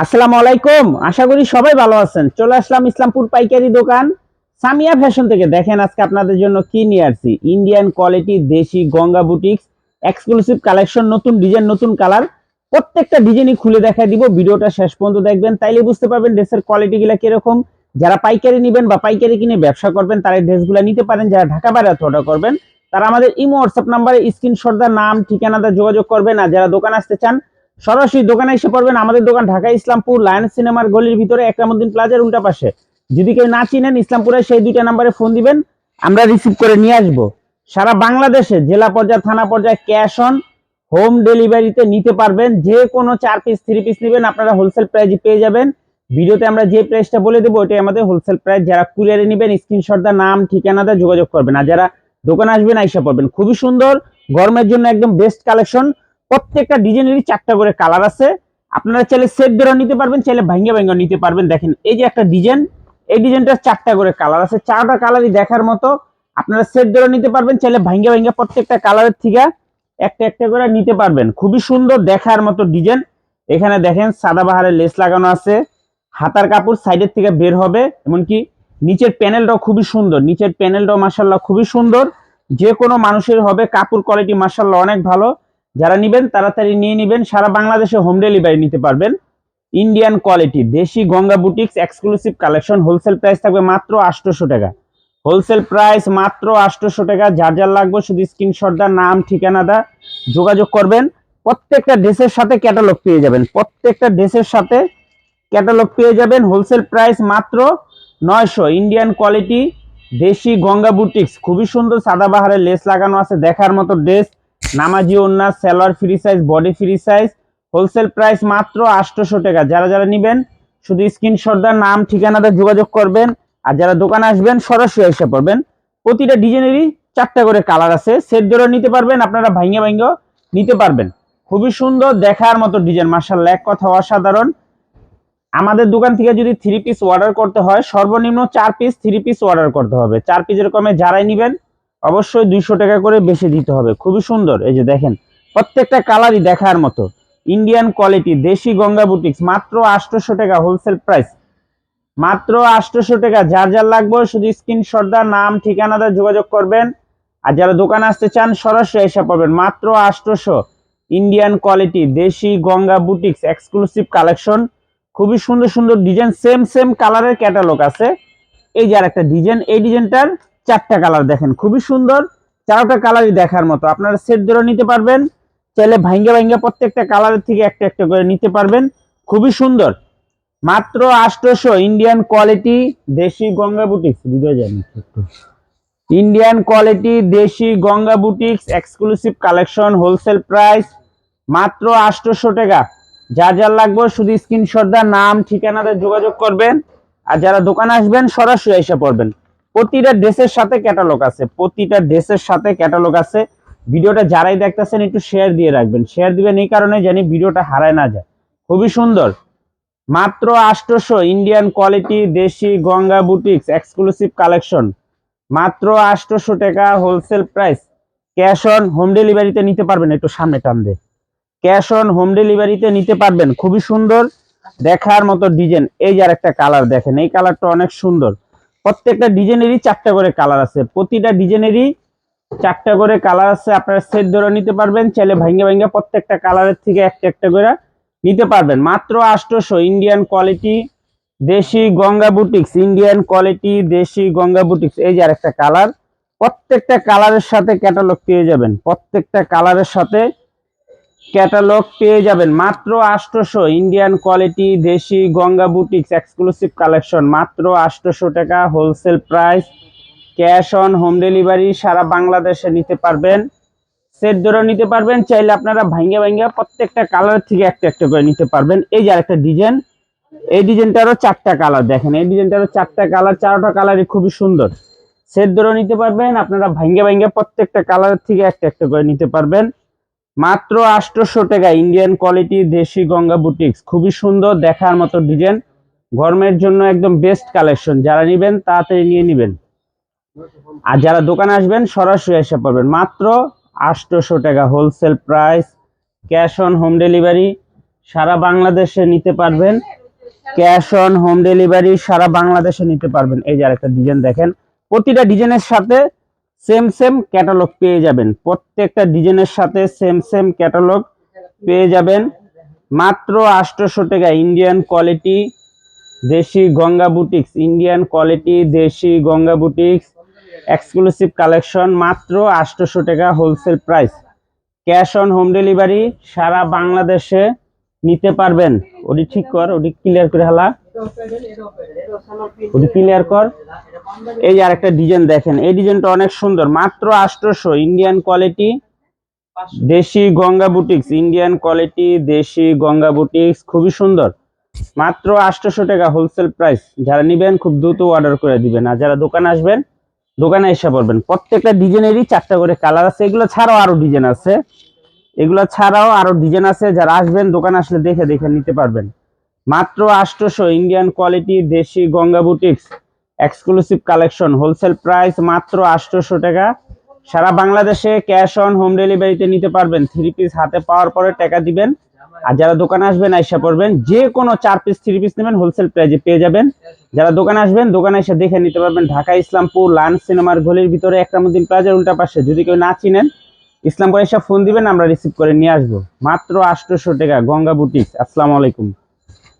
আসসালামু আলাইকুম। আশা করি সবাই ভালো আছেন। চলে আসলাম ইসলামপুর পাইকারি দোকান। সামিয়া ফ্যাশন থেকে দেখেন আজকে আপনাদের জন্য কি নিয়ে আসছি। ইন্ডিয়ান কোয়ালিটি দেশি গঙ্গা বুটিক্স এক্সক্লুসিভ কালেকশন নতুন ডিজাইন নতুন কালার প্রত্যেকটা ডিজাইনই খুলে দেখা দিব। ভিডিওটা শেষ পর্যন্ত দেখবেন। তাইলে বুঝতে পারবেন ড্রেসের কোয়ালিটিগুলো কীরকম। যারা পাইকারি নেবেন বা পাইকারি কিনে ব্যবসা করবেন, তারা ড্রেসগুলো নিতে পারেন। যারা ঢাকা বাইরে অর্ডার করবেন, তারা আমাদের ইমো হোয়াটসঅ্যাপ নাম্বারে স্ক্রিনশটদার নাম ঠিকানাটা যোগাযোগ করবেন। আর যারা দোকান আসতে চান সরাসরি দোকানে এসে পড়বেন আমাদের দোকান ঢাকা ইসলামপুর লায়ন সিনেমার গলির ভিতরে একরামুদ্দিন প্লাজার উল্টা পাশে। যদি কেউ না চিনেন ইসলামপুরে সেই দুইটা নাম্বারে ফোন দিবেন, আমরা রিসিভ করে নিয়ে আসব। সারা বাংলাদেশে জেলা পর্যায়ে, থানা পর্যায়ে ক্যাশ অন হোম ডেলিভারিতে নিতে পারবেন। যে কোনো চার পিস, থ্রি পিস নেবেন, আপনারা হোলসেল প্রাইজে পেয়ে যাবেন। ভিডিওতে আমরা যে প্রাইসটা বলে দেবো, ওটাই আমাদের হোলসেল প্রাইস। যারা কুরিয়ারে নেবেন, স্ক্রিনশট দা নাম ঠিকানাটা যোগাযোগ করবেন। আর যারা দোকানে আসবেন, আইসা পড়বেন। খুবই সুন্দর, গরমের জন্য একদম বেস্ট কালেকশন প্রত্যেকটা ডিজাইনেরই চারটা করে কালার আছে। আপনারা চাইলে সেট ধরে নিতে পারবেন, চাইলে ভাঙ্গা ভাঙ্গা নিতে পারবেন। দেখেন, এই যে একটা ডিজাইন, এই ডিজাইনটার চারটা করে কালার আছে। চারটা কালারই দেখার মতো আপনারা সেট ধরে নিতে পারবেন, চাইলে ভাঙ্গা ভাঙ্গা প্রত্যেকটা কালারের থেকে একটা একটা করে নিতে পারবেন। খুবই সুন্দর দেখার মতো ডিজাইন। এখানে দেখেন, সাদা বাহারের লেস লাগানো আছে। হাতার কাপড় সাইডের থেকে বের হবে, এমনকি নিচের প্যানেলটাও খুবই সুন্দর। নিচের প্যানেলটাও মাসাল্লাহ খুবই সুন্দর। যে কোনো মানুষের হবে, কাপড় কোয়ালিটি মাসাল্লাহ অনেক ভালো। যারা নিবেন, তাড়াতাড়ি নিয়ে নিবেন। সারা বাংলাদেশে হোম ডেলিভারি নিতে পারবেন। ইন্ডিয়ান কোয়ালিটি দেশি Ganga boutiques exclusive collection wholesale price থাকবে মাত্র আটশোশো টাকা। হোলসেল প্রাইস মাত্র আটশোশো টাকা। যার যার লাগবে শুধু স্ক্রিনশট দা নাম, ঠিকানা দা, যোগাযোগ করবেন। প্রত্যেকটা ড্রেসের সাথে ক্যাটালগ পেয়ে যাবেন। প্রত্যেকটা ড্রেসের সাথে ক্যাটালগ পেয়ে যাবেন। হোলসেল প্রাইস মাত্র নয়শো। ইন্ডিয়ান কোয়ালিটি দেশি গঙ্গা বুটিক্স খুবই সুন্দর সাদাবাহারের লেস লাগানো আছে। দেখার মতো ড্রেস নামাজি ওন্না salwar free size, body free size, wholesale price মাত্র আটশোশো টাকা। যারা যারা নেবেন, শুধু স্ক্রিনশট দেওয়ার নাম, ঠিকানাতে যোগাযোগ করবেন। আর যারা দোকানে আসবেন, সরাসরি এসে পড়বেন। প্রতিটা ডিজাইনেরই চারটা করে কালার আছে। সেট ধরে নিতে পারবেন, আপনারা ভাঙ্গে ভাঙ্গে নিতে পারবেন। খুবই সুন্দর দেখার মতো ডিজাইন মার্শাল্লাহ এক কথা অসাধারণ। আমাদের দোকান থেকে যদি থ্রি পিস অর্ডার করতে হয়, সর্বনিম্ন চার পিস থ্রি পিস অর্ডার করতে হবে। চার পিসের কমে যারাই নেবেন অবশ্যই দুইশো টাকা করে বেশি দিতে হবে। খুবই সুন্দর। এই যে দেখেন, প্রত্যেকটা কালারই দেখার মতো। ইন্ডিয়ান কোয়ালিটি দেশি গঙ্গা বুটিক্স মাত্র আটশোশো টাকা হোলসেল প্রাইস মাত্র আটশোশো টাকা, যার যার লাগবে শুধু স্ক্রিনশট দা নাম ঠিকানাটা যোগাযোগ করবেন। আর যারা দোকানে আসতে চান, সরাসরি এসে পাবেন। মাত্র আটশোশো। ইন্ডিয়ান কোয়ালিটি দেশি গঙ্গা বুটিক্স এক্সক্লুসিভ কালেকশন খুবই সুন্দর সুন্দর ডিজাইন সেম সেম কালারের ক্যাটালগ আছে। এই যে আর একটা ডিজাইন এই ডিজাইনটার চারটা কালার দেখেন, খুবই সুন্দর। চারটা কালারই দেখার মতো। আপনারা সেট ধরে নিতে পারবেন, চাইলে ভাঙ্গা ভাঙ্গা প্রত্যেকটা কালারের থেকে একটা একটা করে নিতে পারবেন। খুবই সুন্দর। মাত্র আটশোশো ইন্ডিয়ান কোয়ালিটি দেশি গঙ্গা বুটিক্স হৃদয় জানি ইন্ডিয়ান কোয়ালিটি দেশি Ganga boutiques exclusive collection wholesale price মাত্র আটশোশো টাকা। যা যা লাগবে শুধু স্ক্রিনশট দা নাম, ঠিকানাতে যোগাযোগ করবেন। আর যারা দোকানে আসবেন, সরাসরি এসে পড়বেন। প্রতিটা ড্রেসের সাথে ক্যাটালগ আছে, প্রতিটা ড্রেসের সাথে ক্যাটালগ আছে। ভিডিওটা যারাই দেখতেছেন, একটু শেয়ার দিয়ে রাখবেন। শেয়ার দিবেন এই কারণে জানি ভিডিওটা হারায় না যায়। খুবই সুন্দর। মাত্র আটশোশো ইন্ডিয়ান কোয়ালিটি দেশি গঙ্গা বুটিক্স এক্সক্লুসিভ কালেকশন মাত্র আটশোশো টাকা wholesale price cash on home ডেলিভারিতে নিতে পারবেন, একটু সামনে টান ক্যাশ অন হোম ডেলিভারিতে নিতে পারবেন। খুবই সুন্দর। দেখার মতো ডিজাইন এই যে একটা কালার দেখেন, এই কালারটা অনেক সুন্দর। প্রত্যেকটা ডিজাইনেরই চারটা করে কালার আছে। প্রতিটা ডিজাইনেরই চারটা করে কালার আছে। আপনারা সেট ধরে নিতে পারবেন, চাইলে ভাঙ্গে ভাঙ্গে প্রত্যেকটা কালারের থেকে একটা একটা করে নিতে পারবেন। মাত্র আটশোশো ইন্ডিয়ান কোয়ালিটি দেশি গঙ্গা বুটিক্স ইন্ডিয়ান কোয়ালিটি দেশি গঙ্গা বুটিক্স এই যে আরেকটা কালার, প্রত্যেকটা কালারের সাথে ক্যাটালগ পেয়ে যাবেন। প্রত্যেকটা কালারের সাথে ক্যাটালগ পেয়ে যাবেন। মাত্র আটশোশো ইন্ডিয়ান কোয়ালিটি দেশি গঙ্গা বুটিক্স এক্সক্লুসিভ কালেকশন মাত্র আটশোশো টাকা wholesale price cash on home delivery সারা বাংলাদেশে নিতে পারবেন। সেট ধরে নিতে পারবেন। চাইলে আপনারা ভাঙ্গে ভাঙ্গে প্রত্যেকটা কালার থেকে একটা একটা করে নিতে পারবেন। এই যে আরেকটা ডিজাইন এই ডিজাইনটারও চারটা কালার দেখেন। এই ডিজাইনটারও চারটা কালার চারটা কালারই খুবই সুন্দর। সেট ধরে নিতে পারবেন। আপনারা ভাঙ্গে ভাঙ্গে প্রত্যেকটা কালার থেকে একটা একটা করে নিতে পারবেন। মাত্র আটশোশো টাকা ইন্ডিয়ান কোয়ালিটি দেশি গঙ্গা বুটিক্স খুবই সুন্দর দেখার মতো ডিজাইন গরমের জন্য একদম বেস্ট কালেকশন যারা নেবেন, তাড়াতাড়ি নিয়ে নেবেন। আর যারা দোকানে আসবেন, সরাসরি এসে পড়বেন। মাত্র আটশোশো টাকা wholesale price cash on home delivery সারা বাংলাদেশে নিতে পারবেন। ক্যাশ অন হোম ডেলিভারি সারা বাংলাদেশে নিতে পারবেন। এই যে আরেকটা ডিজাইন দেখেন। প্রতিটা ডিজাইনের সাথে সেম সেম ক্যাটালগ পেয়ে যাবেন। প্রত্যেকটা ডিজাইনের সাথে সেম সেম ক্যাটালগ পেয়ে যাবেন। মাত্র আটশোশো টাকা ইন্ডিয়ান কোয়ালিটি দেশি গঙ্গা বুটিক্স ইন্ডিয়ান কোয়ালিটি দেশি গঙ্গা বুটিক্স এক্সক্লুসিভ কালেকশন মাত্র আটশোশো টাকা wholesale price cash on home delivery সারা বাংলাদেশে নিতে পারবেন। ওটি ঠিক কর, ওটি ক্লিয়ার করে হালা। ওটি ক্লিয়ার কর। এই যে আরেকটা ডিজাইন দেখেন, এই ডিজাইনটা অনেক সুন্দর, মাত্র আটশোশো ইন্ডিয়ান কোয়ালিটি দেশি গঙ্গা বুটিক্স, ইন্ডিয়ান কোয়ালিটি দেশি গঙ্গা বুটিক্স, খুবই সুন্দর। মাত্র আটশোশো টাকা হোলসেল প্রাইস যারা নিবেন খুব দ্রুত অর্ডার করে দিবেন, আর যারা দোকানে আসবেন, দোকানে এসে পড়বেন। প্রত্যেকটা ডিজাইনেরই চারটা করে কালার আছে, এগুলো ছাড়াও আরও ডিজাইন আছে। এগুলো ছাড়াও আরও ডিজাইন আছে, যারা আসবেন দোকানে আসলে দেখে দেখে নিতে পারবেন। মাত্র আটশোশো ইন্ডিয়ান কোয়ালিটি দেশি Ganga boutiques exclusive collection wholesale price মাত্র আটশোশো টাকা। সারা বাংলাদেশে ক্যাশ অন হোম ডেলিভারিতে নিতে পারবেন। থ্রি পিস হাতে পাওয়ার পরে টাকা দিবেন। আর যারা দোকানে আসবেন, আইসা পড়বেন। যে কোনো চার পিস থ্রি পিস নেবেন হোলসেল প্রাইজে পেয়ে যাবেন। যারা দোকানে আসবেন, দোকানে এসে দেখে নিতে পারবেন ঢাকা, ইসলামপুর, লান সিনেমার গলির ভিতরে একরামুদ্দিন প্লাজার উল্টা পাশে। যদি কেউ না চিনেন, ইসলামপুর এসে ফোন দিবেন, আমরা রিসিভ করে নিয়ে আসব। মাত্র আটশোশো টাকা, গঙ্গা বুটিক্স আসসালামু আলাইকুম।